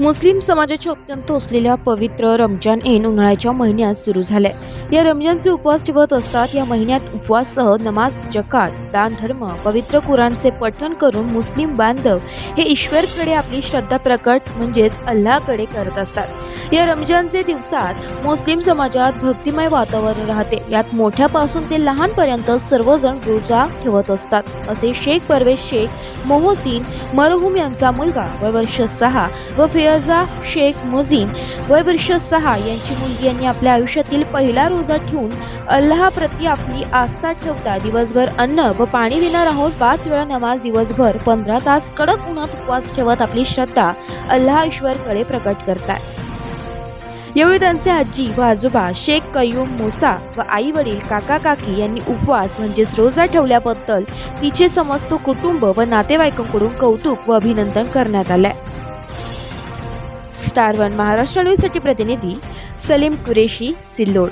मुस्लिम समाजाचे अत्यंत असलेल्या पवित्र रमजान ऐन उन्हाळ्याच्या महिन्यात सुरू झाले या रमजानचे उपवास ठेवत असतात. या महिन्यात उपवाससह नमाज जकात दान धर्म पवित्र कुराणचे पठण करून मुस्लिम बांधव हे ईश्वरकडे आपली श्रद्धा प्रकट म्हणजेच अल्लाकडे करत असतात. या रमजानचे दिवसात मुस्लिम समाजात भक्तिमय वातावरण राहते. यात मोठ्यापासून ते लहानपर्यंत सर्वजण रोजा ठेवत असतात. असे शेख परवेश शेख मोहसिन मरहूम यांचा मुलगा वय वर्ष सहा व फियाजा शेख मुझीम वय वर्ष सहा यांची मुलगी यांनी आपल्या आयुष्यातील पहिला रोजा ठेवून अल्लाप्रती आपली आस्था ठेवता दिवसभर अन्न व पाणी विना राहून पाच वेळा नमाज दिवसभर पंधरा तास कडक उन्हात उपवास ठेवत आपली श्रद्धा अल्लाह ईश्वरकडे प्रकट करतात यावेळी त्यांचे आजी व आजोबा शेख कयूम मुसा व आई वडील काका काकी यांनी उपवास म्हणजेच रोजा ठेवल्याबद्दल तिचे समस्त कुटुंब व नातेवाईकांकडून कौतुक व अभिनंदन करण्यात आलंय. स्टार वन महाराष्ट्र न्यूजसाठी प्रतिनिधी सलीम कुरेशी सिल्लोड.